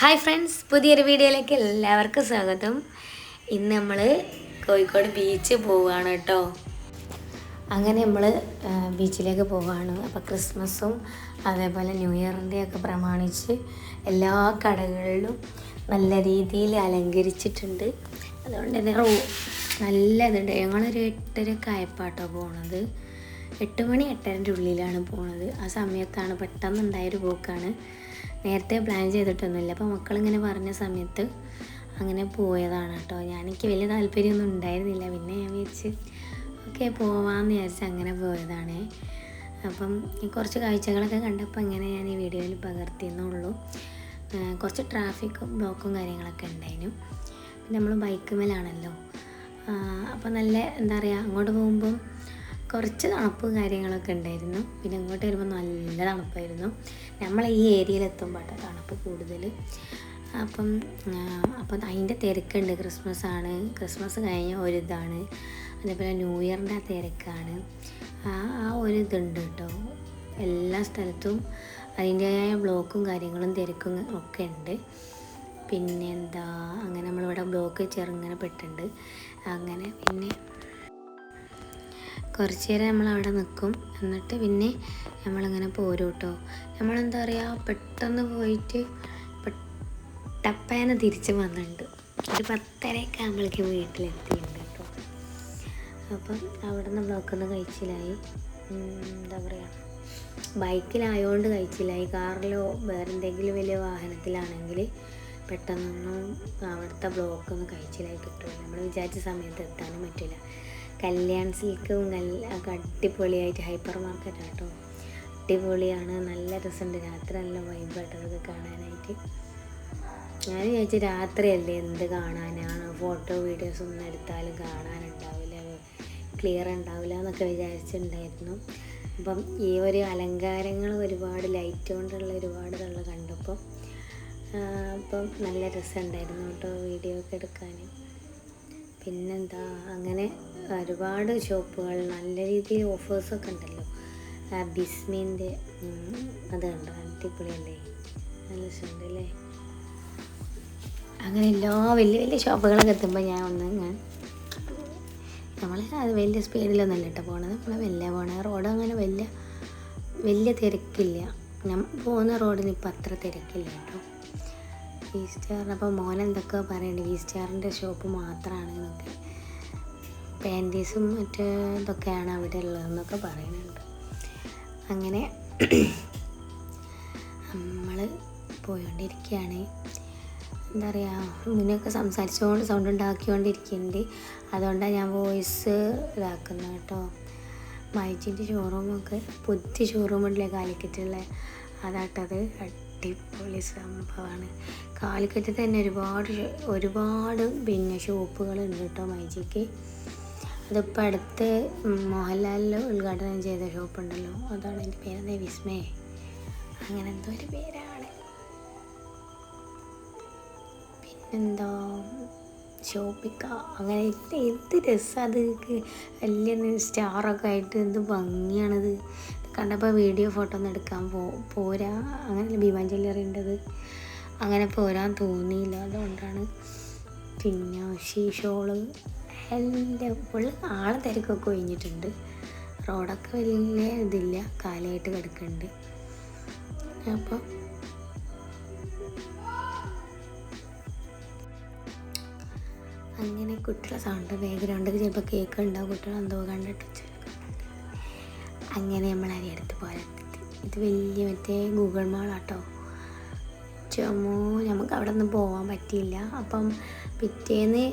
Hi friends പുതിയൊരു വീഡിയോയിലേക്ക് എല്ലാവർക്കും സ്വാഗതം. ഇന്ന് നമ്മൾ കോഴിക്കോട് ബീച്ച് പോവുകയാണ് കേട്ടോ. അങ്ങനെ നമ്മൾ ബീച്ചിലേക്ക് പോവുകയാണ് അപ്പോൾ ക്രിസ്മസും അതേപോലെ ന്യൂ ഇയറിന്റെ ഒക്കെ പ്രമാണിച്ച് എല്ലാ കടകളിലും നല്ല രീതിയിൽ അലങ്കരിച്ചിട്ടുണ്ട്. അതുകൊണ്ട് തന്നെ റോ നല്ല ഇതുണ്ട്. ഞങ്ങളൊരു എട്ടരക്ക് ആയപ്പാട്ടോ പോണത്. എട്ട് മണി എട്ടരന്റെ ഉള്ളിലാണ് പോണത്. ആ സമയത്താണ് പെട്ടെന്നുണ്ടായൊരു പോക്കാണ്. നേരത്തെ പ്ലാൻ ചെയ്തിട്ടൊന്നുമില്ല. അപ്പോൾ മക്കളിങ്ങനെ പറഞ്ഞ സമയത്ത് അങ്ങനെ പോയതാണ് കേട്ടോ ഞാൻ എനിക്ക് വലിയ താല്പര്യമൊന്നും ഉണ്ടായിരുന്നില്ല. പിന്നെ ഞാൻ വിചാരിച്ച് ഓക്കെ പോവാമെന്ന് വിചാരിച്ച് അങ്ങനെ പോയതാണ്. അപ്പം കുറച്ച് കാഴ്ചകളൊക്കെ കണ്ടപ്പോൾ അങ്ങനെ ഞാൻ ഈ വീഡിയോയിൽ പകർത്തിയെന്നുള്ളൂ. കുറച്ച് ട്രാഫിക്കും ബ്ലോക്കും കാര്യങ്ങളൊക്കെ ഉണ്ടായിരുന്നു. പിന്നെ നമ്മൾ ബൈക്ക് മേലാണല്ലോ. അപ്പോൾ നല്ല എന്താ പറയുക അങ്ങോട്ട് പോകുമ്പം കുറച്ച് തണുപ്പും കാര്യങ്ങളൊക്കെ ഉണ്ടായിരുന്നു. പിന്നെ ഇങ്ങോട്ട് വരുമ്പോൾ നല്ല തണുപ്പായിരുന്നു. നമ്മൾ ഈ ഏരിയയിൽ എത്തുമ്പോൾ തണുപ്പ് കൂടുതൽ. അപ്പം അപ്പം അതിന്റെ തിരക്കുണ്ട്. ക്രിസ്മസ് ആണ്. ക്രിസ്മസ് കഴിഞ്ഞ ഒരു ഇതാണ്. അതേപോലെ ന്യൂ ഇയറിന്റെ ആ തിരക്കാണ്. ആ ആ ഒരു ഇതുണ്ട് കേട്ടോ. എല്ലാ സ്ഥലത്തും അതിന്റേതായ ബ്ലോക്കും കാര്യങ്ങളും തിരക്കും ഒക്കെ ഉണ്ട്. പിന്നെ എന്താ അങ്ങനെ നമ്മളിവിടെ ബ്ലോക്ക് ചെറുങ്ങനെ പെട്ടുണ്ട് അങ്ങനെ പിന്നെ കുറച്ച് നേരം നമ്മൾ അവിടെ നിൽക്കും. എന്നിട്ട് പിന്നെ നമ്മളിങ്ങനെ പോരും കേട്ടോ നമ്മളെന്താ പറയുക പെട്ടെന്ന് പോയിട്ട് പെട്ടപ്പേനെ തിരിച്ച് വന്നിട്ടുണ്ട്. ഒരു പത്തരയൊക്കെ ആകുമ്പോഴേക്ക് വീട്ടിലെത്തിയിട്ടുണ്ട് കേട്ടോ. അപ്പം അവിടെ നിന്ന് ബ്ലോക്കൊന്ന് കഴിച്ചിലായി എന്താ പറയുക ബൈക്കിലായതുകൊണ്ട് കഴിച്ചില്ലായി. കാറിലോ വേറെ എന്തെങ്കിലും വലിയ വാഹനത്തിലാണെങ്കിൽ പെട്ടെന്നൊന്നും അവിടുത്തെ ബ്ലോക്കൊന്നും കഴിച്ചിലായി കിട്ടില്ല നമ്മൾ വിചാരിച്ച സമയത്ത് എത്താനും പറ്റില്ല. കല്യാൺ സിൽക്കും അടിപൊളിയായിട്ട് ഹൈപ്പർ മാർക്കറ്റ് കേട്ടോ അടിപൊളിയാണ് നല്ല രസമുണ്ട് രാത്രി നല്ല വൈബായിട്ട് അതൊക്കെ കാണാനായിട്ട്. ഞാൻ വിചാരിച്ചു രാത്രിയല്ലേ എന്ത് കാണാനാണ് ഫോട്ടോ വീഡിയോസ് ഒന്നും എടുത്താലും കാണാനുണ്ടാവില്ല. ക്ലിയർ ഉണ്ടാവില്ല എന്നൊക്കെ വിചാരിച്ചിട്ടുണ്ടായിരുന്നു. അപ്പം ഈ ഒരു അലങ്കാരങ്ങൾ ഒരുപാട് ലൈറ്റ് കൊണ്ടുള്ള ഒരുപാട് ഇതുള്ള കണ്ടപ്പോൾ ആ, അപ്പം നല്ല രസമുണ്ടായിരുന്നു കേട്ടോ വീഡിയോ ഒക്കെ എടുക്കാൻ പിന്നെന്താ അങ്ങനെ ഒരുപാട് ഷോപ്പുകൾ നല്ല രീതിയിൽ ഓഫേഴ്സൊക്കെ ഉണ്ടല്ലോ. ബിസ്മിന്റെ അത് കണ്ടോ? അടിപൊളിയല്ലേ? നല്ല രസമുണ്ടല്ലേ? അങ്ങനെ എല്ലാ വലിയ വലിയ ഷോപ്പുകളൊക്കെ എത്തുമ്പോൾ ഞാൻ ഒന്ന് ഞാൻ നമ്മൾ അത് വലിയ സ്പീഡിലൊന്നുമല്ല കേട്ടോ പോണത്. നമ്മൾ വലിയ പോണത് റോഡ് അങ്ങനെ വലിയ വലിയ തിരക്കില്ല. ഞാൻ പോകുന്ന റോഡിന് ഇപ്പം അത്ര തിരക്കില്ല കേട്ടോ. സ്റ്റാറിന് അപ്പോൾ മോൻ എന്തൊക്കെ പറയുന്നുണ്ട് വി സ്റ്റാറിന്റെ ഷോപ്പ് മാത്രമാണ് എന്നൊക്കെ. പാന്റീസും മറ്റ് ഇതൊക്കെയാണ് അവിടെ ഉള്ളതെന്നൊക്കെ പറയുന്നുണ്ട്. അങ്ങനെ നമ്മൾ പോയിക്കൊണ്ടിരിക്കുകയാണ് എന്താ പറയുക മുന്നൊക്കെ സംസാരിച്ചുകൊണ്ട് സൗണ്ട് ഉണ്ടാക്കിക്കൊണ്ടിരിക്കുന്നുണ്ട് അതുകൊണ്ടാണ് ഞാൻ വോയിസ് ഇതാക്കുന്നത് കേട്ടോ. മൈജിന്റെ ഷോറൂമൊക്കെ പുതിയ ഷോറൂമുണ്ടല്ലേ കാലിക്കറ്റുള്ള അതാട്ടത്. അടിപൊളി സംഭവമാണ് കാലിക്കറ്റ് തന്നെ ഒരുപാട് ഒരുപാട് പിന്നെ ഷോപ്പുകളുണ്ട് കേട്ടോ മൈജിക്ക്. അതിപ്പോൾ അടുത്ത് മോഹൻലാലിൽ ഉദ്ഘാടനം ചെയ്ത ഷോപ്പ് ഉണ്ടല്ലോ അതാണ് എന്റെ പേര്. വിസ്മയ അങ്ങനെ എന്തോ ഒരു പേരാണ്. പിന്നെന്തോ? ഷോപ്പിക്ക അങ്ങനെ എന്ത് രസം അത്. വലിയ സ്റ്റാറൊക്കെ ആയിട്ട് എന്ത് ഭംഗിയാണത്. കണ്ടപ്പോൾ വീഡിയോ ഫോട്ടോ ഒന്നും എടുക്കാൻ പോ പോരാ. അങ്ങനെ ഭീമാൻ ജ്വല്ലറി ഉണ്ടത് അങ്ങനെ പോരാൻ തോന്നിയില്ല. അതുകൊണ്ടാണ് പിന്നെ ഷീ എന്റെ ഉള്ള ആളെ തിരക്കൊക്കെ ഒഴിഞ്ഞിട്ടുണ്ട്. റോഡൊക്കെ വലിയ ഇതില്ല കാലായിട്ട് കിടക്കുന്നുണ്ട് അപ്പോൾ അങ്ങനെ കുട്ടികളെ സൗണ്ട് ബാക്ക്ഗ്രൗണ്ടൊക്കെ ചിലപ്പോൾ കേക്ക് ഉണ്ടാവും കുട്ടികൾ എന്തോ കണ്ടിട്ട് അങ്ങനെ നമ്മൾ അരിയെടുത്ത് പോരാത്തി ഇത് വലിയ മറ്റേ ഗൂഗിൾ മാളാട്ടോ ചുമോ നമുക്ക് അവിടെ നിന്ന് പോകാൻ പറ്റിയില്ല. അപ്പം പിറ്റേന്ന്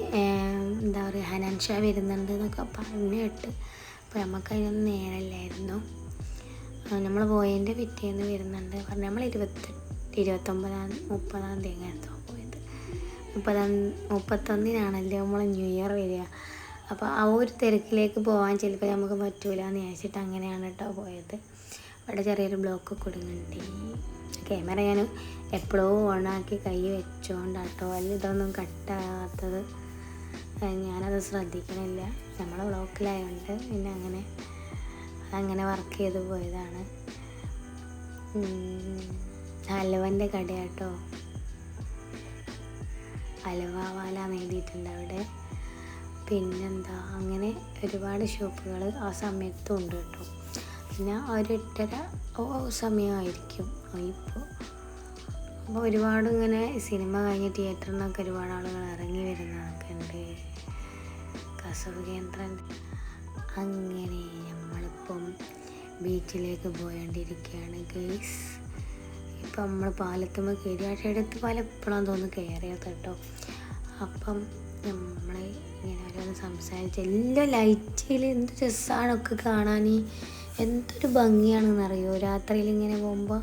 എന്താ പറയുക ഹനാൻ വരുന്നുണ്ട് എന്നൊക്കെ പറഞ്ഞു കേട്ട്. അപ്പോൾ നമുക്ക് അതിനൊന്നും നേരമില്ലായിരുന്നു നമ്മൾ പോയതിന്റെ പിറ്റേന്ന് വരുന്നുണ്ട്. പറഞ്ഞു നമ്മൾ ഇരുപത്തി ഇരുപത്തൊമ്പതാം മുപ്പതാം തീയതി അങ്ങനത്തെ പോയത്. മുപ്പതാം മുപ്പത്തൊന്നിനാണല്ലോ നമ്മൾ ന്യൂ ഇയർ വരിക. അപ്പോൾ ആ ഒരു തിരക്കിലേക്ക് പോകാൻ ചിലപ്പോൾ നമുക്ക് പറ്റൂല എന്ന് വിചാരിച്ചിട്ട് അങ്ങനെയാണ് കേട്ടോ പോയത്. അവിടെ ചെറിയൊരു ബ്ലോക്ക് കൊടുങ്ങുന്നുണ്ട്. ക്യാമറ ഞാൻ എപ്പോഴോ ഓണാക്കി കൈ വെച്ചോണ്ടാട്ടോ. അല്ല ഇതൊന്നും കട്ടാകാത്തത് ഞാനത് ശ്രദ്ധിക്കണില്ല. നമ്മളെ ബ്ലോക്കിലായതുകൊണ്ട് പിന്നെ അങ്ങനെ അങ്ങനെ വർക്ക് ചെയ്ത് പോയതാണ്. അലവന്റെ കടയാട്ടോ. അലവാവാല എഴുതിയിട്ടുണ്ട് അവിടെ. പിന്നെന്താ അങ്ങനെ ഒരുപാട് ഷോപ്പുകൾ ആ സമയത്തും ഉണ്ട് കേട്ടോ. പിന്നെ ഒരിട്ടര സമയമായിരിക്കും. ഇപ്പോൾ അപ്പോൾ ഒരുപാട് ഇങ്ങനെ സിനിമ കഴിഞ്ഞ് തിയേറ്ററിൽ നിന്നൊക്കെ ഒരുപാട് ആളുകൾ ഇറങ്ങി വരുന്നതൊക്കെ ഉണ്ട് കസവ് കേന്ദ്രം. അങ്ങനെ നമ്മളിപ്പം ബീച്ചിലേക്ക് പോയോണ്ടിരിക്കുകയാണ് ഗെയ്സ് ഇപ്പം നമ്മൾ പാലത്തുമ്പോൾ കയറി. അടുത്ത് പാലം എപ്പോഴാന്ന് തോന്നുന്നു കയറിയത് കേട്ടോ. അപ്പം നമ്മൾ ഇങ്ങനെ ഓരോന്ന് സംസാരിച്ച് എല്ലാം ലൈറ്റിൽ എന്ത് രസമാണൊക്കെ കാണാൻ എന്തൊരു ഭംഗിയാണെന്നറിയോ? രാത്രിയിൽ ഇങ്ങനെ പോകുമ്പോൾ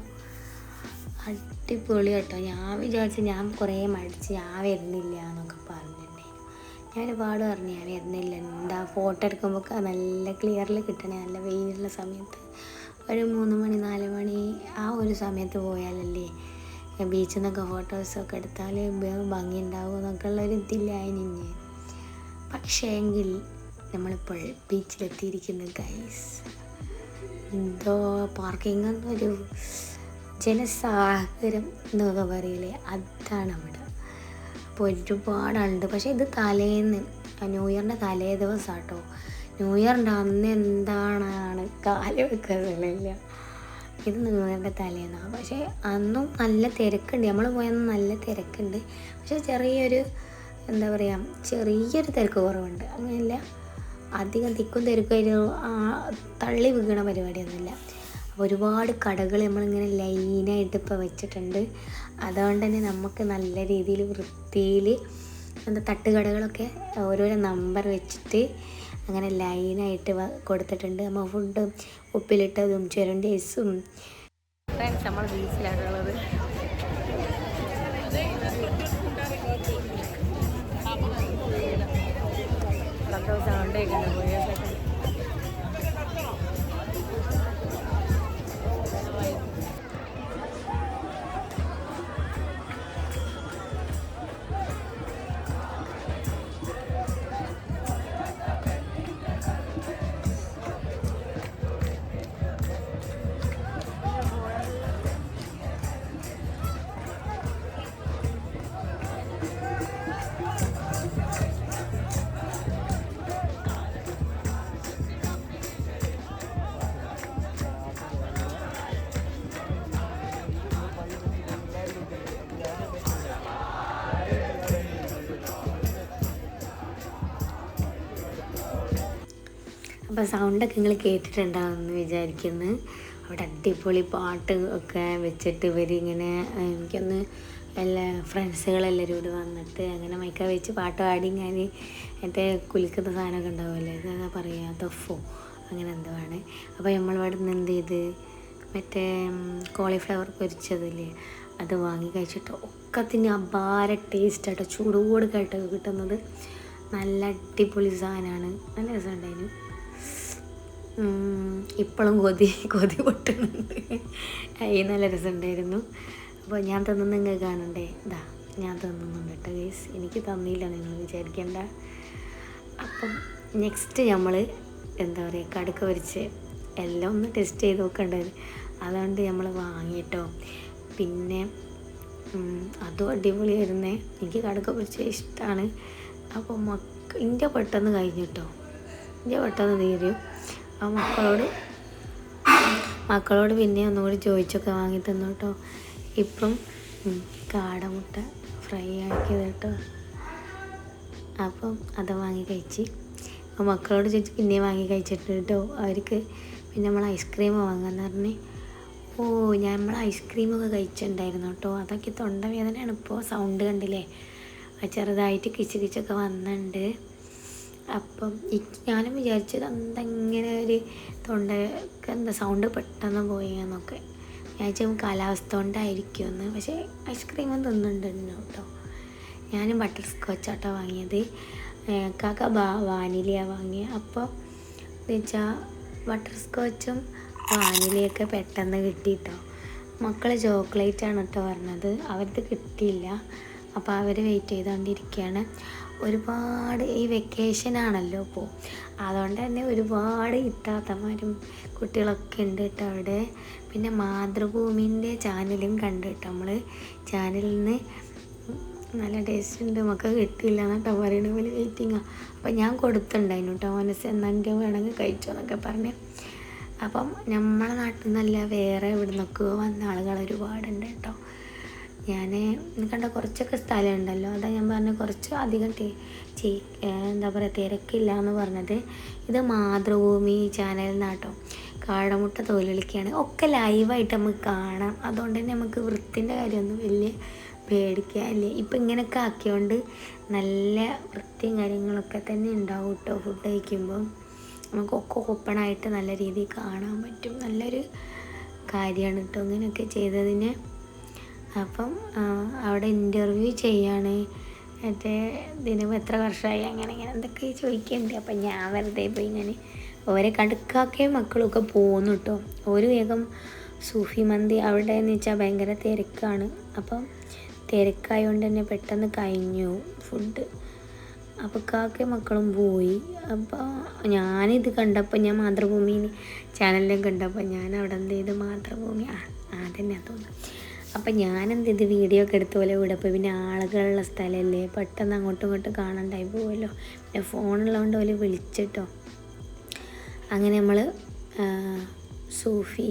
അടിപൊളി കേട്ടോ. ഞാൻ വിചാരിച്ചു ഞാൻ കുറേ മടിച്ച് ഞാൻ വരുന്നില്ല എന്നൊക്കെ പറഞ്ഞിട്ടുണ്ടായിരുന്നു. ഞാൻ ഒരുപാട് പറഞ്ഞു ഞാൻ വരുന്നില്ല. എന്താ ഫോട്ടോ എടുക്കുമ്പോൾ നല്ല ക്ലിയറിൽ കിട്ടണേ. നല്ല വെയിലുള്ള സമയത്ത് ഒരു മൂന്ന് മണി നാല് മണി ആ ഒരു സമയത്ത് പോയാലല്ലേ ബീച്ചിൽ നിന്നൊക്കെ ഫോട്ടോസൊക്കെ എടുത്താൽ ഭംഗി ഉണ്ടാവും എന്നൊക്കെ ഉള്ളൊരു ഇതില്ല അതിന് പക്ഷേ എങ്കിൽ നമ്മളിപ്പോൾ ബീച്ചിലെത്തിയിരിക്കുന്നു ഗൈസ് എന്തോ പാർക്കിംഗ് എന്നൊരു ജനസാഗരം എന്നൊക്കെ പറയില്ലേ? അതാണ് അവിടെ. അപ്പോൾ ഒരുപാടുണ്ട് പക്ഷേ ഇത് തലേന്ന് ന്യൂ ഇയറിന്റെ തലേ ദിവസം കേട്ടോ ന്യൂ ഇയറിന്റെ അന്ന് എന്താണ് കാൽ വെക്കുന്നില്ല ഇത് നിങ്ങളുടെ തലേന്നാണ്. പക്ഷേ അന്നും നല്ല തിരക്കുണ്ട്. നമ്മൾ പോയന്ന് നല്ല തിരക്കുണ്ട്. പക്ഷേ ചെറിയൊരു എന്താ പറയുക ചെറിയൊരു തിരക്ക് കുറവുണ്ട്. അങ്ങനെയല്ല അധികം തിക്കും തിരക്കും തള്ളി വീണ പരിപാടിയൊന്നുമില്ല. ഒരുപാട് കടകൾ നമ്മളിങ്ങനെ ലൈനായിട്ട് ഇപ്പോൾ വെച്ചിട്ടുണ്ട്. അതുകൊണ്ട് തന്നെ നമുക്ക് നല്ല രീതിയിൽ വൃത്തിയിൽ എന്താ തട്ടുകടകളൊക്കെ ഓരോരോ നമ്പർ വെച്ചിട്ട് അങ്ങനെ ലൈനായിട്ട് കൊടുത്തിട്ടുണ്ട്. നമ്മൾ ഫുഡും ഉപ്പിലിട്ടതും ചുരണ്ടേസും നമ്മൾ ബീച്ചിലാണുള്ളത് അപ്പോൾ സൗണ്ടൊക്കെ നിങ്ങൾ കേട്ടിട്ടുണ്ടാവുമെന്ന് വിചാരിക്കുന്നു. അവിടെ അടിപൊളി പാട്ട് ഒക്കെ വെച്ചിട്ട് ഇവരിങ്ങനെ എനിക്കൊന്ന് എല്ലാ ഫ്രണ്ട്സുകളെല്ലാവരും കൂടി വന്നിട്ട് അങ്ങനെ മൈക്ക വെച്ച് പാട്ട് പാടി ഞാൻ എന്റെ കുലിക്കുന്ന സാധനമൊക്കെ ഉണ്ടാവുമല്ലോ ഇതാ പറയുക തൊഫോ അങ്ങനെ എന്തോ ആണ്. അപ്പോൾ നമ്മളിവിടെ നിന്ന് എന്ത് ചെയ്ത്? മറ്റേ കോളിഫ്ലവർ പൊരിച്ചതില്ലേ അത് വാങ്ങി കഴിച്ചിട്ട് ഒക്കത്തിന് അപാര ടേസ്റ്റായിട്ടോ ചൂടോട് കേട്ടോ കിട്ടുന്നത്. നല്ല അടിപൊളി സാധനമാണ്. നല്ല രസമുണ്ടായിരുന്നു. ഇപ്പോഴും കൊതി കൊതി പൊട്ടുന്നുണ്ട്. ഈ നല്ല രസമുണ്ടായിരുന്നു. അപ്പോൾ ഞാൻ തന്നു നിങ്ങൾ കാണണ്ടേ? ഇതാ ഞാൻ തന്നുന്നുണ്ട് കേട്ടോ ഗേസ് എനിക്ക് തന്നില്ല നിങ്ങൾ വിചാരിക്കേണ്ട. അപ്പം നെക്സ്റ്റ് നമ്മൾ എന്താ പറയുക കടുക്ക വരച്ച് എല്ലാം ഒന്ന് ടെസ്റ്റ് ചെയ്ത് നോക്കേണ്ടത് അതുകൊണ്ട് നമ്മൾ വാങ്ങിയിട്ടോ പിന്നെ അതും അടിപൊളിയായിരുന്നേ. എനിക്ക് കടുക്ക പൊരിച്ച ഇഷ്ടമാണ് അപ്പോൾ മക്ക ഇന്ത്യ പെട്ടെന്ന് കഴിഞ്ഞിട്ടോ ഇന്ത്യ പെട്ടെന്ന് തീരും. ആ മക്കളോട് മക്കളോട് പിന്നെ ഒന്നുകൂടി ചോദിച്ചൊക്കെ വാങ്ങി തന്നു കേട്ടോ. ഇപ്പം കാടമുട്ട ഫ്രൈ ആക്കിയത് കേട്ടോ. അപ്പം അത് വാങ്ങി കഴിച്ച്. അപ്പോൾ മക്കളോട് ചോദിച്ച് പിന്നെ വാങ്ങി കഴിച്ചിട്ട് കേട്ടോ. അവർക്ക് പിന്നെ നമ്മൾ ഐസ്ക്രീം വാങ്ങാൻ പറഞ്ഞ്. ഓ ഞാൻ നമ്മൾ ഐസ്ക്രീമൊക്കെ കഴിച്ചിട്ടുണ്ടായിരുന്നു കേട്ടോ. അതൊക്കെ തൊണ്ടവേദനയാണ്. ഇപ്പോൾ സൗണ്ട് കണ്ടില്ലേ? ചെറുതായിട്ട് കിച്ച് കിച്ചൊക്കെ വന്നിട്ടുണ്ട്. അപ്പം ഞാനും വിചാരിച്ചത് എന്തെങ്ങനെ ഒരു തൊണ്ടക്ക് എന്താ സൗണ്ട് പെട്ടെന്ന് പോയി എന്നൊക്കെ ഞാൻ കാലാവസ്ഥ കൊണ്ടായിരിക്കുമെന്ന്. പക്ഷേ ഐസ്ക്രീമും തിന്നുന്നുണ്ട് കേട്ടോ. ഞാനും ബട്ടർ സ്കോച്ചാട്ടോ വാങ്ങിയത്. കാക്ക ബാ വാനിലയാണ് വാങ്ങിയത് അപ്പോൾ എന്ന് വെച്ചാൽ ബട്ടർ സ്കോച്ചും വാനിലയൊക്കെ പെട്ടെന്ന് കിട്ടിയിട്ടോ മക്കൾ ചോക്ലേറ്റ് ആണ് കേട്ടോ പറഞ്ഞത്. അവർക്ക് കിട്ടിയില്ല. അപ്പോൾ അവർ വെയിറ്റ് ചെയ്തുകൊണ്ടിരിക്കുകയാണ് ഒരുപാട് ഈ വെക്കേഷൻ ആണല്ലോ ഇപ്പോൾ അതുകൊണ്ട് തന്നെ ഒരുപാട് ഇത്താത്തമാരും കുട്ടികളൊക്കെ ഉണ്ട് കേട്ടോ അവിടെ. പിന്നെ മാതൃഭൂമിന്റെ ചാനലും കണ്ടു കേട്ടോ നമ്മൾ ചാനലിൽ നിന്ന് നല്ല ടേസ്റ്റ് ഉണ്ട്. നമുക്ക് കിട്ടിയില്ല എന്നൊക്കെ പറയണ പോലെ വെയിറ്റിങ്ങാണ് അപ്പം ഞാൻ കൊടുത്തിട്ടുണ്ടായിരുന്നു കേട്ടോ. മനസ്സ് എന്നെങ്കിൽ വേണമെങ്കിൽ കഴിച്ചോ എന്നൊക്കെ പറഞ്ഞ്. അപ്പം നമ്മളെ നാട്ടിൽ നിന്നല്ല വേറെ ഇവിടെ നിന്നൊക്കെ വന്ന ആളുകൾ ഒരുപാടുണ്ട് കേട്ടോ. ഞാൻ കണ്ട കുറച്ചൊക്കെ സ്ഥലം ഉണ്ടല്ലോ അതാ ഞാൻ പറഞ്ഞ കുറച്ച് അധികം ടേ ചീ എന്താ പറയുക തിരക്കില്ല എന്ന് പറഞ്ഞത്. ഇത് മാതൃഭൂമി ചാനലിൽ നിന്നാട്ടോ കാടമുട്ട തൊഴിലൊളിക്കുകയാണ് ഒക്കെ ലൈവായിട്ട് നമുക്ക് കാണാം. അതുകൊണ്ട് തന്നെ നമുക്ക് വൃത്തിന്റെ കാര്യമൊന്നും വലിയ പേടിക്കാനില്ല ഇപ്പം ഇങ്ങനെയൊക്കെ ആക്കിയോണ്ട് നല്ല വൃത്തിയും കാര്യങ്ങളൊക്കെ തന്നെ ഉണ്ടാവും കേട്ടോ ഫുഡ് കഴിക്കുമ്പോൾ നമുക്കൊക്കെ ഓപ്പണായിട്ട് നല്ല രീതിയിൽ കാണാൻ പറ്റും. നല്ലൊരു കാര്യമാണ് കേട്ടോ ഇങ്ങനെയൊക്കെ ചെയ്തതിന്. അപ്പം അവിടെ ഇന്റർവ്യൂ ചെയ്യാണ്. മറ്റേ ദിനം എത്ര വർഷമായി? അങ്ങനെ അങ്ങനെ എന്തൊക്കെ ചോദിക്കുന്നുണ്ട് അപ്പം ഞാൻ വെറുതെ പോയി ഇങ്ങനെ ഓരെ കടുക്കാക്കേ മക്കളൊക്കെ പോകുന്നു കേട്ടോ ഒരു വേഗം സൂഫി മന്തി അവിടെ എന്ന് വെച്ചാൽ ഭയങ്കര തിരക്കാണ്. അപ്പം തിരക്കായതുകൊണ്ട് തന്നെ പെട്ടെന്ന് കഴിഞ്ഞു ഫുഡ് അപ്പോൾ കാക്കയും മക്കളും പോയി. അപ്പോൾ ഞാനിത് കണ്ടപ്പോൾ ഞാൻ മാതൃഭൂമി ചാനലിലും കണ്ടപ്പോൾ ഞാൻ അവിടെ എന്ത് ചെയ്ത് മാതൃഭൂമി. ആ അതന്നെ തോന്നുന്നു. അപ്പം ഞാനെന്ത് ഇത് വീഡിയോ ഒക്കെ എടുത്ത പോലെ ഇവിടെ പോയി പിന്നെ ആളുകളുള്ള സ്ഥലമല്ലേ പെട്ടെന്ന് അങ്ങോട്ടും ഇങ്ങോട്ടും കാണണ്ടായി പോകുമല്ലോ പിന്നെ ഫോണുള്ളതുകൊണ്ട് പോലെ വിളിച്ചിട്ടോ. അങ്ങനെ നമ്മൾ സൂഫി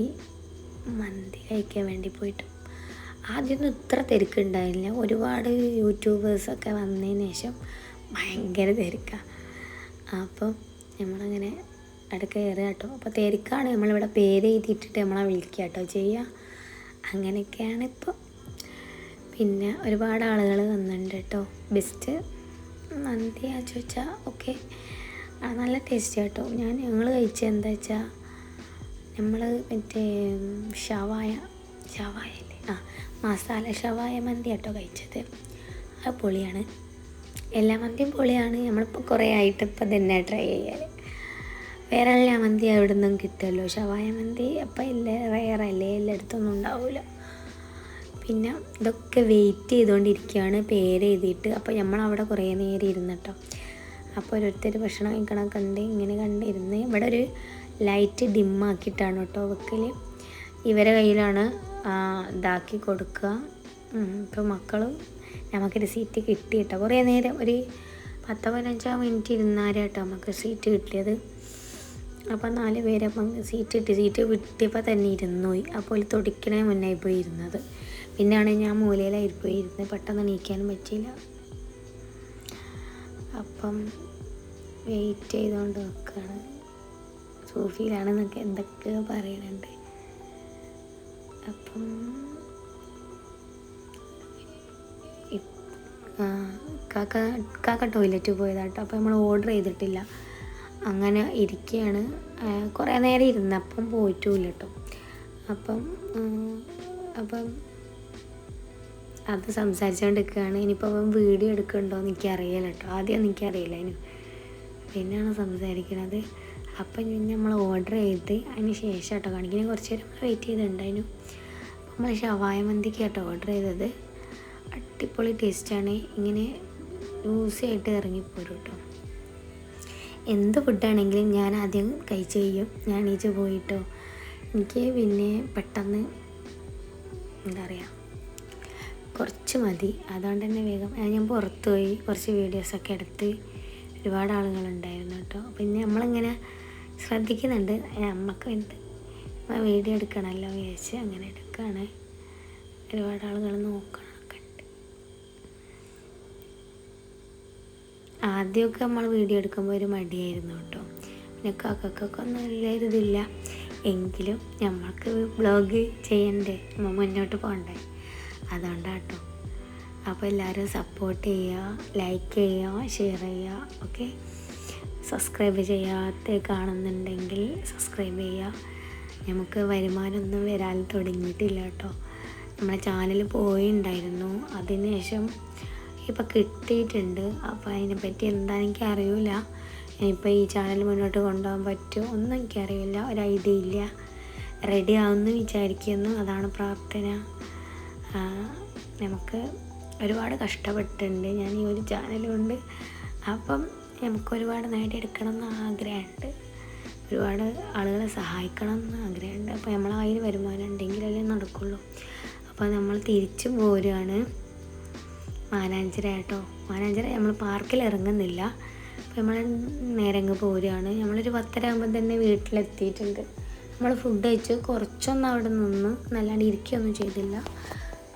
മന്തി കഴിക്കാൻ വേണ്ടി പോയിട്ട്. ആദ്യമൊന്നും ഇത്ര തിരക്കുണ്ടായില്ല. ഒരുപാട് യൂട്യൂബേഴ്സൊക്കെ വന്നതിന് ശേഷം ഭയങ്കര തിരക്കാണ് അപ്പം നമ്മളങ്ങനെ അടുക്ക കയറുക കേട്ടോ അപ്പോൾ തിരക്കാണ്. നമ്മളിവിടെ പേര് എഴുതിയിട്ടിട്ട് നമ്മളെ വിളിക്കുക കേട്ടോ ചെയ്യുക അങ്ങനെയൊക്കെയാണ് ഇപ്പോൾ പിന്നെ ഒരുപാട് ആളുകൾ വന്നിട്ടുണ്ട് കേട്ടോ. ബെസ്റ്റ് നന്ദിയാ ചോദിച്ചാൽ ഓക്കെ നല്ല ടേസ്റ്റ് കേട്ടോ. ഞാൻ ഞങ്ങൾ കഴിച്ചത് എന്താ വെച്ചാൽ നമ്മൾ മറ്റേ ഷവായ ഷവായ ആ മസാല ഷവായ മന്തി കേട്ടോ കഴിച്ചത്. അത് പൊളിയാണ്. എല്ലാ മന്തിയും പൊളിയാണ്. നമ്മളിപ്പോൾ കുറേ ആയിട്ട് ഇപ്പം തന്നെ ട്രൈ ചെയ്യാൻ വേറെ എല്ലാ മന്തി അവിടെ നിന്നും കിട്ടുമല്ലോ. ഷവായ മന്തി അപ്പം ഇല്ല റയറല്ലേ എല്ലായിടത്തൊന്നും ഉണ്ടാവില്ല പിന്നെ ഇതൊക്കെ വെയിറ്റ് ചെയ്തുകൊണ്ടിരിക്കുകയാണ് പേര് എഴുതിയിട്ട്. അപ്പോൾ നമ്മളവിടെ കുറേ നേരം ഇരുന്നിട്ടോ. അപ്പോൾ ഓരോരുത്തർ ഭക്ഷണം കഴിക്കണം കണ്ട് ഇങ്ങനെ കണ്ടിരുന്ന് ഇവിടെ ഒരു ലൈറ്റ് ഡിമ്മാക്കിയിട്ടാണ് കേട്ടോ വെക്കൽ ഇവരെ കയ്യിലാണ് ഇതാക്കി കൊടുക്കുക. ഇപ്പോൾ മക്കളും നമുക്കൊരു സീറ്റ് കിട്ടി കേട്ടോ കുറേ നേരം ഒരു പത്ത് പതിനഞ്ചോ മിനിറ്റ് ഇരുന്നാലും കേട്ടോ നമുക്ക് സീറ്റ് കിട്ടിയത്. അപ്പം നാല് പേരപ്പം സീറ്റ് കിട്ടി സീറ്റ് വിട്ടിയപ്പോൾ തന്നെ ഇരുന്നു പോയി. അപ്പോൾ തൊടിക്കണേ മുന്നായി പോയി ഇരുന്നത്. പിന്നെയാണ് ഞാൻ മൂലയിലായി പോയി ഇരുന്ന് പെട്ടെന്ന് എണീക്കാനും പറ്റിയില്ല. അപ്പം വെയിറ്റ് ചെയ്തുകൊണ്ട് നിൽക്കുകയാണ് സൂഫിയിലാണെന്നൊക്കെ എന്തൊക്കെ പറയണുണ്ട്. അപ്പം കാക്ക കാക്ക ടോയ്ലറ്റ് പോയതാട്ടോ. അപ്പോൾ നമ്മൾ ഓർഡർ ചെയ്തിട്ടില്ല. അങ്ങനെ ഇരിക്കുകയാണ് കുറേ നേരം ഇരുന്നപ്പം പോയിട്ടുമില്ല കേട്ടോ അപ്പം അപ്പം അത് സംസാരിച്ചുകൊണ്ടിരിക്കുകയാണ് ഇനിയിപ്പോൾ അവൻ വീഡിയോ എടുക്കുന്നുണ്ടോ എന്ന് എനിക്കറിയില്ല കേട്ടോ ആദ്യം എനിക്കറിയില്ല അതിന് പിന്നെയാണ് സംസാരിക്കുന്നത്. അപ്പം നമ്മൾ ഓർഡർ ചെയ്ത് അതിന് ശേഷം കേട്ടോ കാണിക്കുന്നത് കുറച്ച് നേരം നമ്മൾ വെയിറ്റ് ചെയ്തിട്ടുണ്ടായിരുന്നു. നമ്മൾ ഷവായ മന്തിക്ക് കേട്ടോ ഓർഡർ ചെയ്തത്. അടിപൊളി ടേസ്റ്റാണ് ഇങ്ങനെ ലൂസി ആയിട്ട് ഇറങ്ങിപ്പോരും കേട്ടോ എന്ത് ഫുഡാണെങ്കിലും ഞാൻ ആദ്യം കഴിച്ച് കഴിയും. ഞാൻ ഈച്ച് പോയിട്ടോ. എനിക്ക് പിന്നെ പെട്ടെന്ന് എന്താ പറയുക കുറച്ച് മതി. അതുകൊണ്ട് തന്നെ വേഗം. ഞാൻ പുറത്ത് പോയി കുറച്ച് വീഡിയോസൊക്കെ എടുത്ത് ഒരുപാട് ആളുകളുണ്ടായിരുന്നു കേട്ടോ. പിന്നെ നമ്മളിങ്ങനെ ശ്രദ്ധിക്കുന്നുണ്ട്. നമുക്ക് എന്ത് വീഡിയോ എടുക്കണമല്ലോ വിചാരിച്ച് അങ്ങനെ എടുക്കുകയാണ് ഒരുപാട് ആളുകൾ നോക്കണമൊക്കെ ഉണ്ട് ആദ്യമൊക്കെ നമ്മൾ വീഡിയോ എടുക്കുമ്പോൾ ഒരു മടിയായിരുന്നു കേട്ടോ. പിന്നെ കക്കൊക്കെ നല്ല ഇതില്ല. എങ്കിലും നമ്മൾക്ക് ബ്ലോഗ് ചെയ്യണ്ടേ? നമ്മൾ മുന്നോട്ട് പോകണ്ടേ അതുകൊണ്ടാട്ടോ. അപ്പോൾ എല്ലാവരും സപ്പോർട്ട് ചെയ്യുക ലൈക്ക് ചെയ്യുക ഷെയർ ചെയ്യുക ഓക്കെ സബ്സ്ക്രൈബ് ചെയ്യാത്ത കാണുന്നുണ്ടെങ്കിൽ സബ്സ്ക്രൈബ് ചെയ്യുക. നമുക്ക് വരുമാനമൊന്നും വരാൻ തുടങ്ങിയിട്ടില്ല കേട്ടോ. നമ്മുടെ ചാനൽ പോയി ഉണ്ടായിരുന്നു അതിനുശേഷം ഇപ്പം കിട്ടിയിട്ടുണ്ട്. അപ്പോൾ അതിനെപ്പറ്റി എന്താണ് എനിക്ക് അറിയില്ല ഇനിയിപ്പോൾ ഈ ചാനൽ മുന്നോട്ട് കൊണ്ടുപോകാൻ പറ്റുമോ ഒന്നും എനിക്കറിയില്ല. ഒരു ഐഡിയ ഇല്ല. റെഡി ആവുമെന്ന് വിചാരിക്കുന്നു. അതാണ് പ്രാർത്ഥന. നമുക്ക് ഒരുപാട് കഷ്ടപ്പെട്ടിട്ടുണ്ട്. ഞാൻ ഈ ഒരു ചാനൽ അപ്പം നമുക്ക് ഒരുപാട് നേടിയെടുക്കണം എന്ന് ആഗ്രഹമുണ്ട്. ഒരുപാട് ആളുകളെ സഹായിക്കണം എന്ന് ആഗ്രഹമുണ്ട്. അപ്പോൾ നമ്മളെ കയ്യിൽ വരുമാനം ഉണ്ടെങ്കിലല്ലേ നടക്കുള്ളൂ. അപ്പോൾ നമ്മൾ തിരിച്ചു പോരുകയാണ് മാനാഞ്ചിര കേട്ടോ മാനാഞ്ചിറ നമ്മൾ പാർക്കിൽ ഇറങ്ങുന്നില്ല. അപ്പോൾ നമ്മൾ നേരെ അങ്ങ് പോരുകയാണ്. നമ്മളൊരു പത്തര ആകുമ്പോൾ തന്നെ വീട്ടിലെത്തിയിട്ടുണ്ട്. നമ്മൾ ഫുഡ് കഴിച്ച്. കുറച്ചൊന്നും അവിടെ നിന്ന് നല്ലാണ്ട് ഇരിക്കുകയൊന്നും ചെയ്തില്ല.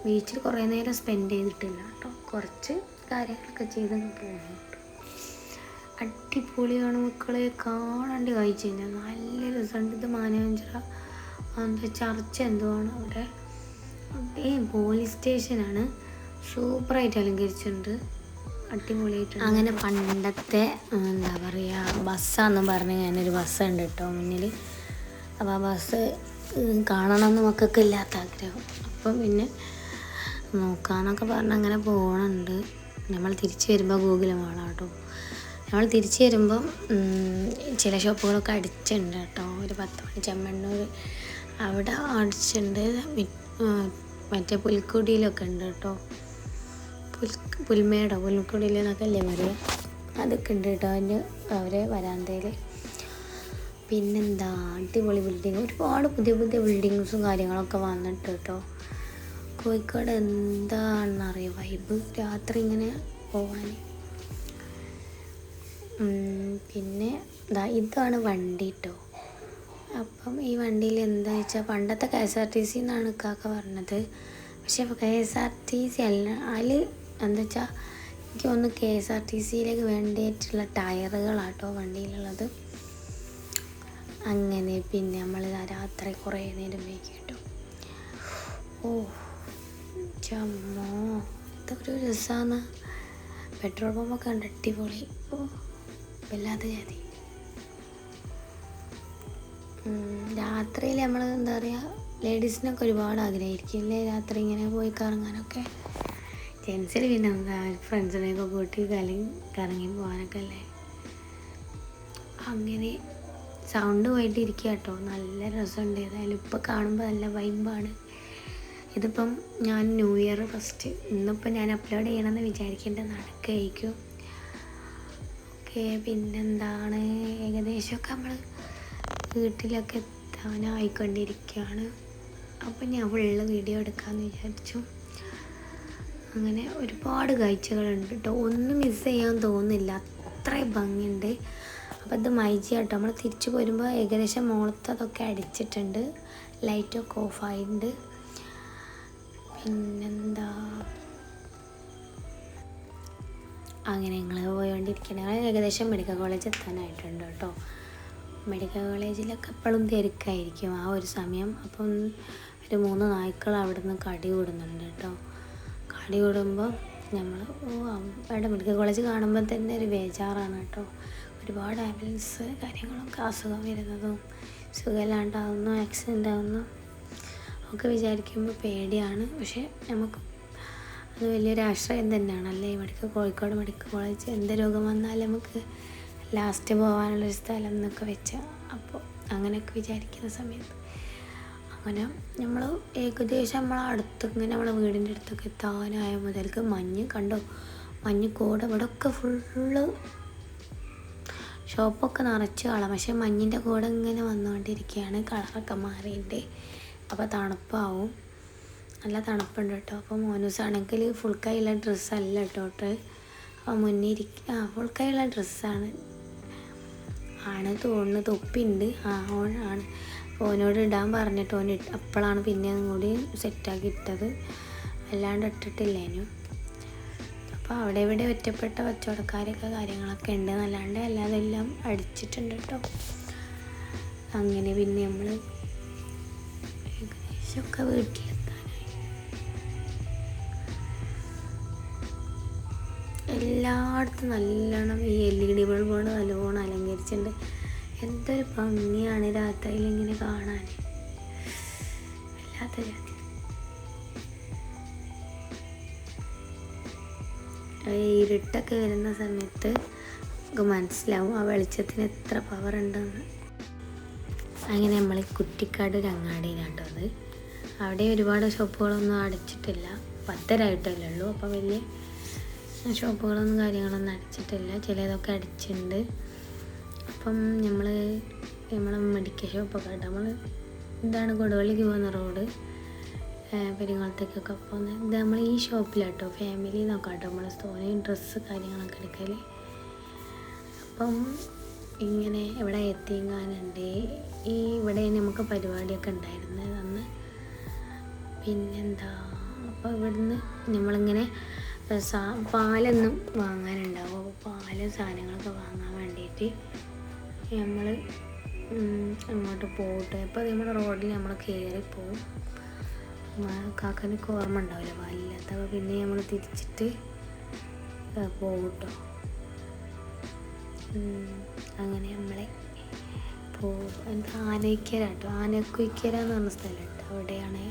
ബീച്ചിൽ കുറേ നേരം സ്പെൻഡ് ചെയ്തിട്ടില്ല കേട്ടോ. കുറച്ച് കാര്യങ്ങളൊക്കെ ചെയ്ത് പോകുന്നുണ്ട് അടിപൊളിയാണ് മക്കളെ. കാണാണ്ട് കഴിച്ചു കഴിഞ്ഞാൽ നല്ല രസമുണ്ട് ഇത് മാനാഞ്ചിറ എന്താ ചർച്ച എന്തോ ആണ് അവിടെ പോലീസ് സ്റ്റേഷനാണ് സൂപ്പറായിട്ട് അലങ്കരിച്ചിട്ടുണ്ട് അടിപൊളിയായിട്ട് അങ്ങനെ പണ്ടത്തെ എന്താ പറയുക ബസ്സാന്ന് പറഞ്ഞ് ഞാനൊരു ബസ് ഉണ്ട് കേട്ടോ മുന്നിൽ അപ്പോൾ ആ ബസ് കാണണം കാണണമെന്ന് മക്കൾക്ക് ഇല്ലാത്ത ആഗ്രഹം. അപ്പം പിന്നെ നോക്കാന്നൊക്കെ പറഞ്ഞ് അങ്ങനെ പോകണുണ്ട് നമ്മൾ തിരിച്ച് വരുമ്പോൾ ഗൂഗിൾ വേണം കേട്ടോ. നമ്മൾ തിരിച്ച് വരുമ്പം ചില ഷോപ്പുകളൊക്കെ അടിച്ചിട്ടുണ്ട് കേട്ടോ. ഒരു പത്ത് മണി ചെമ്മണ്ണൂർ അവിടെ അടിച്ചിട്ടുണ്ട്. മറ്റേ പുൽക്കുടിയിലൊക്കെ ഉണ്ട് കേട്ടോ. പുൽ പുൽമേടോ പുൽക്കുടിയിൽ എന്നൊക്കെ അല്ലേ പറയുക അതൊക്കെ ഉണ്ട് കേട്ടോ. അതിന്റെ അവരെ വരാന്തയിൽ പിന്നെന്താ? അടിപൊളി ബിൽഡിങ് ഒരുപാട് പുതിയ പുതിയ ബിൽഡിങ്സും കാര്യങ്ങളൊക്കെ വന്നിട്ട് കേട്ടോ. കോഴിക്കോട് എന്താണെന്നറിയാം? വൈബ് രാത്രി ഇങ്ങനെ പോകാൻ പിന്നെ ദാ ഇതാണ് വണ്ടി കേട്ടോ. അപ്പം ഈ വണ്ടിയിൽ എന്താ വെച്ചാൽ പണ്ടത്തെ K S R T C എന്നാണ് ഇക്കാക്ക പറഞ്ഞത്. പക്ഷെ K S R T C അല്ല. അതിൽ എന്താ വെച്ചാൽ എനിക്ക് ഒന്ന് കെ എസ് ആർ ടി സിയിലേക്ക് വേണ്ടിയിട്ടുള്ള ടയറുകളാട്ടോ വണ്ടിയിലുള്ളത്. അങ്ങനെ പിന്നെ നമ്മൾ രാത്രി കുറേ നേരം വൈകിട്ടു. കേട്ടോ ഓ ചമ്മോ ഇതൊരു രസമാണ് പെട്രോൾ പമ്പൊക്കെ ഉണ്ട് അടിപൊളി. ഓ വല്ലാതെ ജാതി. രാത്രിയിൽ നമ്മൾ എന്താ പറയുക ലേഡീസിനൊക്കെ ഒരുപാട് ആഗ്രഹമായിരിക്കും രാത്രി ഇങ്ങനെ പോയി കറങ്ങാനൊക്കെ. ജെൻസിൽ പിന്നെ എന്താ ഫ്രണ്ട്സിനെയൊക്കെ കൂട്ടി കലി കറങ്ങി പോകാനൊക്കെ അല്ലേ? അങ്ങനെ സൗണ്ട് പോയിട്ട് ഇരിക്കുക കേട്ടോ. നല്ല രസമുണ്ട് ഏതായാലും. ഇപ്പോൾ കാണുമ്പോൾ നല്ല വൈബാണ് ഇതിപ്പം ഞാൻ ന്യൂ ഇയർ ഫസ്റ്റ് ഇന്നിപ്പോൾ ഞാൻ അപ്ലോഡ് ചെയ്യണമെന്ന് വിചാരിക്കേണ്ട നടക്കുകയായിരിക്കും. ഓക്കെ പിന്നെന്താണ്? ഏകദേശമൊക്കെ നമ്മൾ വീട്ടിലൊക്കെ എത്താനായിക്കൊണ്ടിരിക്കുകയാണ്. അപ്പം ഞാൻ ഫുള്ള് വീഡിയോ എടുക്കാമെന്ന് വിചാരിച്ചു. അങ്ങനെ ഒരുപാട് കാഴ്ചകളുണ്ട് കേട്ടോ. ഒന്നും മിസ് ചെയ്യാൻ തോന്നുന്നില്ല. അത്രയും ഭംഗിയുണ്ട്. അപ്പോൾ ഇത് മൈജി കേട്ടോ നമ്മൾ തിരിച്ചു പോരുമ്പോൾ ഏകദേശം മുകളത്തതൊക്കെ അടിച്ചിട്ടുണ്ട്. ലൈറ്റൊക്കെ ഓഫായിട്ടുണ്ട് പിന്നെന്താ? അങ്ങനെ ഞങ്ങൾ പോയോണ്ടിരിക്കണം ഞങ്ങൾ ഏകദേശം മെഡിക്കൽ കോളേജ് എത്താനായിട്ടുണ്ട് കേട്ടോ. മെഡിക്കൽ കോളേജിലൊക്കെ എപ്പോഴും തിരക്കായിരിക്കും ആ ഒരു സമയം. അപ്പം ഒരു മൂന്ന് നായ്ക്കൾ അവിടെ നിന്ന് കടി കൂടുന്നുണ്ട് കേട്ടോ. കടി കൂടുമ്പോൾ നമ്മൾ അവിടെ മെഡിക്കൽ കോളേജ് കാണുമ്പോൾ തന്നെ ഒരു ബേജാറാണ് കേട്ടോ. ഒരുപാട് ആംബുലൻസ് കാര്യങ്ങളൊക്കെ അസുഖം വരുന്നതും സുഖമില്ലാണ്ടാവുന്നു ആക്സിഡന്റ് ആവുന്നു. ഒക്കെ വിചാരിക്കുമ്പോൾ പേടിയാണ്. പക്ഷേ നമുക്ക് അത് വലിയൊരു ആശ്രയം തന്നെയാണ് അല്ലേ? മെഡിക്കൽ കോഴിക്കോട് മെഡിക്കൽ കോളേജ് എന്ത് രോഗം വന്നാലും നമുക്ക് ലാസ്റ്റ് പോകാനുള്ളൊരു സ്ഥലം എന്നൊക്കെ വെച്ചാൽ അപ്പോൾ അങ്ങനെയൊക്കെ വിചാരിക്കുന്ന സമയത്ത് അങ്ങനെ നമ്മൾ ഏകദേശം നമ്മൾ അടുത്ത് ഇങ്ങനെ നമ്മളെ വീടിന്റെ അടുത്തൊക്കെ എത്താനായ മുതൽക്ക് മഞ്ഞ് കണ്ടോ? മഞ്ഞ് കൂടെ ഇവിടെ ഒക്കെ ഫുള്ള് ഷോപ്പൊക്കെ നിറച്ച് കളം. പക്ഷെ മഞ്ഞിന്റെ കൂടെ ഇങ്ങനെ വന്നുകൊണ്ടിരിക്കുകയാണ്. കളറൊക്കെ മാറിയിട്ട് അപ്പോൾ തണുപ്പാവും. നല്ല തണുപ്പുണ്ട് കേട്ടോ. അപ്പോൾ മോനൂസാണെങ്കിൽ ഫുൾ കൈയുള്ള ഡ്രസ്സല്ല കേട്ടോ അപ്പോൾ മുന്നേ ഇരിക്ക ആ ഫുൾ കൈയുള്ള ഡ്രസ്സാണ് ആണ്. തോന്നുന്നത് ഒപ്പിണ്ട് ആ ഓൺ ആണ്. ഓനോട് ഇടാൻ പറഞ്ഞിട്ട് ഓൻ അപ്പോഴാണ് പിന്നെ കൂടി സെറ്റാക്കി ഇട്ടത്. അല്ലാണ്ട് ഇട്ടിട്ടില്ലേനു അപ്പോൾ അവിടെ ഇവിടെ ഒറ്റപ്പെട്ട കച്ചവടക്കാരൊക്കെ കാര്യങ്ങളൊക്കെ ഉണ്ട്. എന്നല്ലാണ്ട് അല്ലാതെ എല്ലാം അടിച്ചിട്ടുണ്ട് കേട്ടോ അങ്ങനെ പിന്നെ നമ്മൾ ഏകദേശമൊക്കെ വീട്ടിലെത്താനായി. എല്ലായിടത്തും നല്ലോണം ഈ എൽ ഇ ഡി ബൾബുകൾ നല്ലോണം അലങ്കരിച്ചിട്ടുണ്ട്. എന്തൊരു ഭംഗിയാണ് രാത്രിയിൽ ഇങ്ങനെ കാണാൻ. വല്ലാത്ത ഇരുട്ടൊക്കെ വരുന്ന സമയത്ത് നമുക്ക് മനസ്സിലാവും ആ വെളിച്ചത്തിന് എത്ര പവർ ഉണ്ടെന്ന്. അങ്ങനെ നമ്മൾ കുറ്റിക്കാട് അത് അവിടെ ഒരുപാട് ഷോപ്പുകളൊന്നും അടച്ചിട്ടില്ല. പത്തരായിട്ടല്ലേ ഉള്ളൂ. അപ്പോൾ വലിയ ഷോപ്പുകളൊന്നും കാര്യങ്ങളൊന്നും അടച്ചിട്ടില്ല. ചിലതൊക്കെ അടിച്ചിട്ടുണ്ട്. അപ്പം നമ്മൾ നമ്മളെ മെഡിക്കൽ ഷോപ്പൊക്കെ ആയിട്ട് നമ്മൾ ഇതാണ് കൊടുവള്ളി പോകുന്ന റോഡ് പെരുങ്ങോളത്തേക്കൊക്കെ പോകുന്നത് ഇത് നമ്മൾ ഈ ഷോപ്പിലാട്ടോ ഫാമിലി നോക്കാം കേട്ടോ നമ്മൾ സ്റ്റോറി ഡ്രസ്സ് കാര്യങ്ങളൊക്കെ എടുക്കൽ അപ്പം ഇങ്ങനെ ഇവിടെ എത്തിങ്ങാനുണ്ട്. ഈ ഇവിടെ നമുക്ക് പരിപാടിയൊക്കെ ഉണ്ടായിരുന്നത് അന്ന്. പിന്നെന്താ അപ്പോൾ ഇവിടുന്ന് നമ്മളിങ്ങനെ സാ പാലൊന്നും വാങ്ങാനുണ്ടാവും? അപ്പോൾ പാൽ സാധനങ്ങളൊക്കെ വാങ്ങാൻ വേണ്ടിയിട്ട് നമ്മൾ അങ്ങോട്ട് പോകട്ടെ അപ്പോൾ നമ്മുടെ റോഡിൽ നമ്മൾ കയറി പോവും. കാക്കനൊക്കെ ഓർമ്മ ഉണ്ടാവില്ല? വല്ലാത്ത അപ്പോൾ പിന്നെ നമ്മൾ തിരിച്ചിട്ട് പോകും കേട്ടോ അങ്ങനെ നമ്മളെ പോ എന്താ ആനയ്ക്കര കേട്ടോ ആനക്കുയിക്കര എന്ന് പറഞ്ഞ സ്ഥലമുണ്ട് അവിടെയാണ്.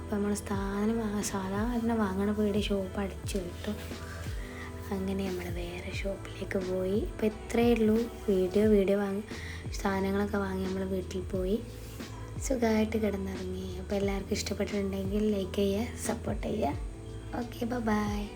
അപ്പോൾ നമ്മൾ സ്ഥാനം സാധാരണ വാങ്ങണ പേടി ഷോപ്പ് അടിച്ചു കിട്ടും അങ്ങനെ നമ്മൾ വേറെ ഷോപ്പിലേക്ക് പോയി. ഇപ്പം ഇത്രയേ ഉള്ളൂ. വീഡിയോ വീഡിയോ വാങ്ങി സാധനങ്ങളൊക്കെ വാങ്ങി നമ്മൾ വീട്ടിൽ പോയി. സുഖമായിട്ട് കിടന്നിറങ്ങി. അപ്പോൾ എല്ലാവർക്കും ഇഷ്ടപ്പെട്ടിട്ടുണ്ടെങ്കിൽ ലൈക്ക് ചെയ്യുക സപ്പോർട്ട് ചെയ്യുക. Okay bye